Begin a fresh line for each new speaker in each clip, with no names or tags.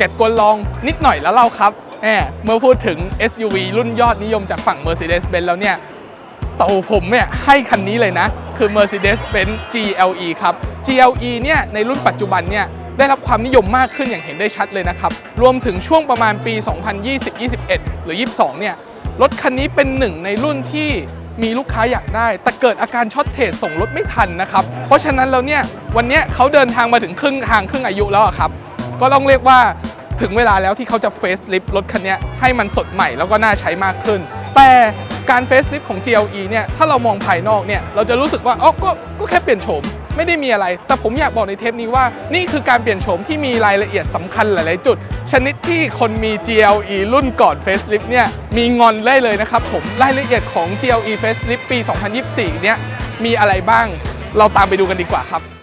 เก็ตกวนลองนิดหน่อยแล้วเล่าครับแหมเมื่อพูดถึง SUV รุ่นยอดนิยมจากฝั่ง Mercedes-Benz แล้วเนี่ยเตาผมเนี่ยให้คันนี้เลยนะ คือ Mercedes-Benz GLE ครับ GLE เนี่ยในรุ่นปัจจุบันเนี่ยได้รับความนิยมมากขึ้นอย่างเห็นได้ชัดเลยนะครับ รวมถึงช่วงประมาณปี 2020-21 หรือ 22 เนี่ย รถคันนี้เป็นหนึ่งในรุ่นที่มีลูกค้าอยากได้ แต่เกิดอาการช็อตเทรดส่งรถไม่ทันนะครับ เพราะฉะนั้นแล้วเนี่ย วันนี้เขาเดินทางมาถึงครึ่งทางครึ่งอายุแล้วครับ ก็ต้องเรียกว่าถึงเวลาแล้วที่เขาจะเฟซลิฟรถคันนี้ให้มันสดใหม่แล้วก็น่าใช้มากขึ้น แต่การเฟซลิฟของ GLE เนี่ยถ้าเรามองภายนอกเนี่ยเราจะรู้สึกว่าอ๋อก็ก็แค่เปลี่ยนโฉมไม่ได้มีอะไร แต่ผมอยากบอกในเทปนี้ว่า นี่คือการเปลี่ยนโฉมที่มีรายละเอียดสำคัญหลาย ๆ จุด ชนิดที่คนมี GLE รุ่นก่อน Facelift เนี่ยมีงอนได้เลยนะครับผมรายละเอียดของ GLE Facelift ปี 2024 เนี่ยมีอะไรบ้าง เราตามไปดูกันดีกว่าครับ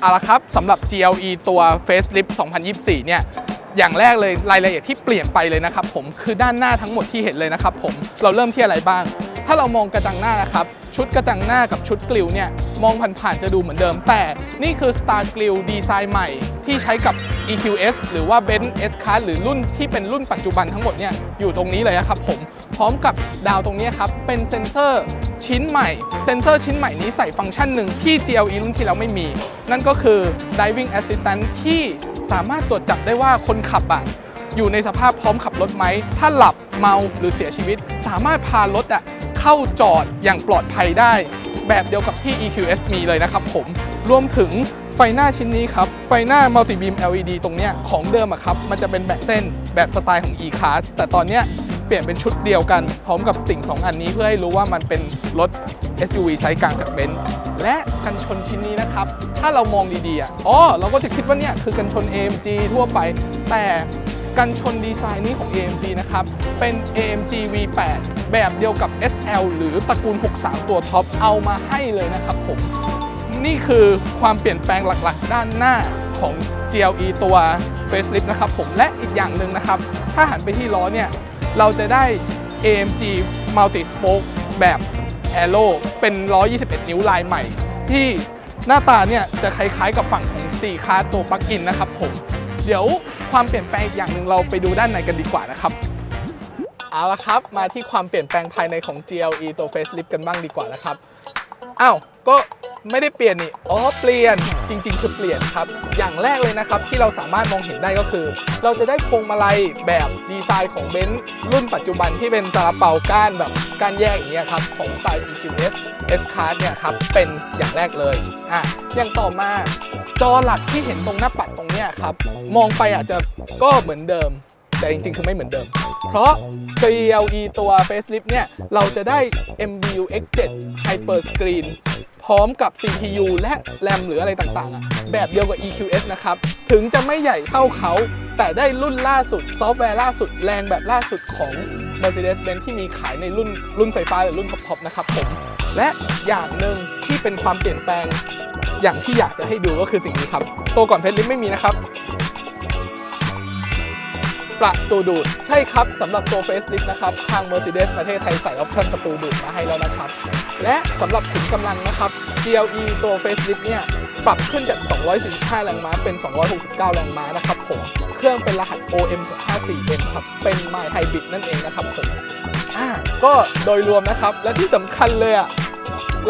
เอาละครับสำหรับ GLE ตัว Facelift 2024 เนี่ยอย่างแรกเลยรายละเอียดที่เปลี่ยนไปเลยนะครับผมคือด้านหน้าทั้งหมดที่เห็นเลยนะครับผมเราเริ่มที่อะไรบ้าง ถ้าเรามองกระจังหน้านะครับชุดกระจังหน้ากับชุดกลิวเนี่ยมองผ่านๆจะดูเหมือนเดิมแต่นี่คือสไตล์กลิวดีไซน์ใหม่ที่ใช้กับ EQS หรือว่า Benz S Class หรือรุ่นที่เป็นรุ่นปัจจุบันทั้งหมดเนี่ยอยู่ตรงนี้เลยครับผม พร้อมกับดาวตรงนี้ครับ เป็นเซ็นเซอร์ชิ้นใหม่ เซ็นเซอร์ชิ้นใหม่นี้ใส่ฟังก์ชันหนึ่งที่ GLE รุ่นที่แล้วไม่มี นั่นก็คือ Driving Assistant ที่สามารถตรวจจับได้ว่าคนขับอะอยู่ในสภาพพร้อมขับรถไหม ถ้าหลับเมาหรือเสียชีวิต สามารถพารถอะเข้าจอดอย่างปลอดภัยได้ แบบเดียวกับที่ EQS มีเลยนะครับผมรวมถึง ไฟหน้าชิ้นนี้ครับ ไฟหน้า Multi Beam LED ตรงเนี้ยของเดิมอะครับ มันจะเป็นแบบเส้นแบบสไตล์ของ E-Class แต่ตอนเนี้ยเปลี่ยนเป็นชุดเดียวกัน พร้อมกับติ่ง 2 อันนี้เพื่อให้รู้ว่ามันเป็นรถ SUV ไซส์กลางจากเบนซ์และกันชนชิ้นนี้นะครับ ถ้าเรามองดีๆอะอ๋อเราก็จะคิดว่าเนี่ยคือกันชน AMG ทั่วไป แต่กันชนดีไซน์นี้ของ AMG นะครับ เป็น AMG V8 แบบเดียวกับ SL หรือตระกูล 63 ตัวท็อป เอามาให้เลยนะครับผม นี่คือความเปลี่ยนแปลงหลักๆ ด้านหน้าของ GLE ตัว Facelift นะครับผมและอีกอย่างหนึ่งนะครับ ถ้าหันไปที่ล้อเนี่ย เราจะได้ AMG Multi Spoke แบบ Aero เป็น121 นิ้วลายใหม่ ที่หน้าตาเนี่ยจะคล้ายๆกับฝั่งของ 4 คาตัวปลั๊กอินนะครับผม เดี๋ยวความเปลี่ยนแปลงอีกอย่างหนึ่งเราไปดูด้านในกันดีกว่านะครับเอาละครับ มาที่ความเปลี่ยนแปลงภายในของ GLE ตัว Facelift กันบ้างดีกว่านะครับ อ้าว ก็ ไม่ได้เปลี่ยนนี่อ๋อเปลี่ยนจริง ๆ คือเปลี่ยนครับ อย่างแรกเลยนะครับที่เราสามารถมองเห็นได้ก็คือ เราจะได้พวงมาลัยแบบดีไซน์ของเบนซ์รุ่นปัจจุบันที่เป็นซาลาเปาก้านแบบก้านแยกอย่างเงี้ยครับของสไตล์ EQS S Class เนี่ยครับเป็นอย่างแรกเลยอะอย่างต่อมาจอหลักที่เห็นตรงหน้าปัดตรงเนี้ยครับมองไปอาจจะก็เหมือนเดิม แต่จริงๆ คือไม่เหมือนเดิม เพราะ GLE ตัว Facelift เนี่ย เราจะได้ MBU X7 Hyper Screen พร้อมกับ CPU และ RAM หรืออะไรต่างๆ แบบเดียวกับ EQS นะครับ ถึงจะไม่ใหญ่เท่าเขา แต่ได้รุ่นล่าสุด ซอฟต์แวร์ล่าสุดแรงแบบล่าสุดของ Mercedes-Benz ที่มีขายในรุ่นรุ่นไฟฟ้าหรือรุ่นท็อปๆนะครับผม และอย่างหนึ่งที่เป็นความเปลี่ยนแปลงอย่างที่อยากจะให้ดูก็คือสิ่งนี้ครับ ตัวก่อน Facelift ไม่มีนะครับ ประตูดูด ใช่ครับสำหรับตัว Facelift นะครับ ทาง Mercedes ประเทศไทยใส่ออปชั่นประตูดูดมาให้แล้วนะครับ และสำหรับขุมกำลังนะครับ GLE ตัว Facelift เนี่ยปรับขึ้นจาก 245 แรงม้าเป็น 269 แรงม้านะครับผม เครื่องเป็นรหัส OM 54M ครับ เป็น My Hybrid นั่นเองนะครับผม อ่า ก็โดยรวมนะครับ และที่สำคัญเลยอะ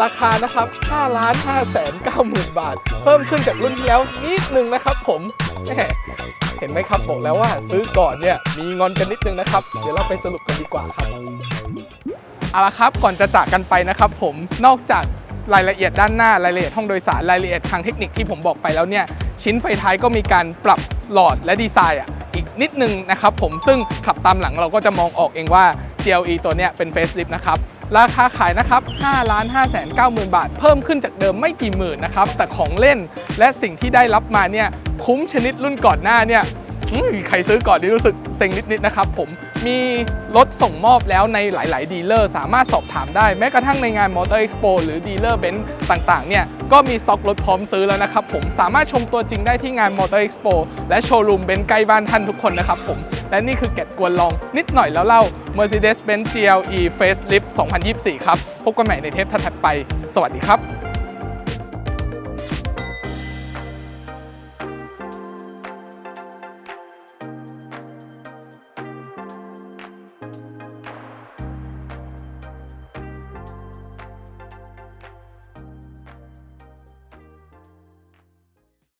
ราคานะครับ5ล้าน5แสน9หมื่นบาท เพิ่มขึ้นจากรุ่นที่แล้วนิดนึงนะครับผมเห็นไหมครับบอกแล้วว่าซื้อก่อนเนี่ยมีงอนกันนิดนึงนะครับ เดี๋ยวเราไปสรุปกันดีกว่าครับเอาละครับก่อนจะจากกันไปนะครับผมนอกจากรายละเอียดด้านหน้ารายละเอียดห้องโดยสารรายละเอียดทางเทคนิคที่ผมบอกไปแล้วเนี่ยชิ้นไฟท้ายก็มีการปรับหลอดและดีไซน์อะอีกนิดนึงนะครับผมซึ่งขับตามหลังเราก็จะมองออกเองว่า GLE ตัวเนี้ยเป็น Facelift นะครับ ราคาขายนะครับ5ล้าน5แสน9หมื่นบาท เพิ่มขึ้นจากเดิมไม่กี่หมื่นนะครับ แต่ของเล่นและสิ่งที่ได้รับมาเนี่ยคุ้มชนิดรุ่นก่อนหน้าเนี่ย ใครซื้อก่อนนี่รู้สึกเซ็งนิดๆนะครับผมมีรถส่งมอบแล้วในหลาย ๆ ดีลเลอร์สามารถสอบถามได้ แม้กระทั่งในงาน Motor Expo หรือดีลเลอร์เบนซ์ต่าง ๆ เนี่ย ก็มีสต็อกรถพร้อมซื้อแล้วนะครับผมสามารถชมตัวจริงได้ที่งาน Motor Expo และโชว์รูมเบนซ์ใกล้บ้านท่านทุกคนนะครับผมและนี่คือเก็ตกวนลองนิดหน่อยแล้วเล่า Mercedes-Benz GLE Facelift 2024 ครับ พบกันใหม่ในเทปถัดไป สวัสดีครับ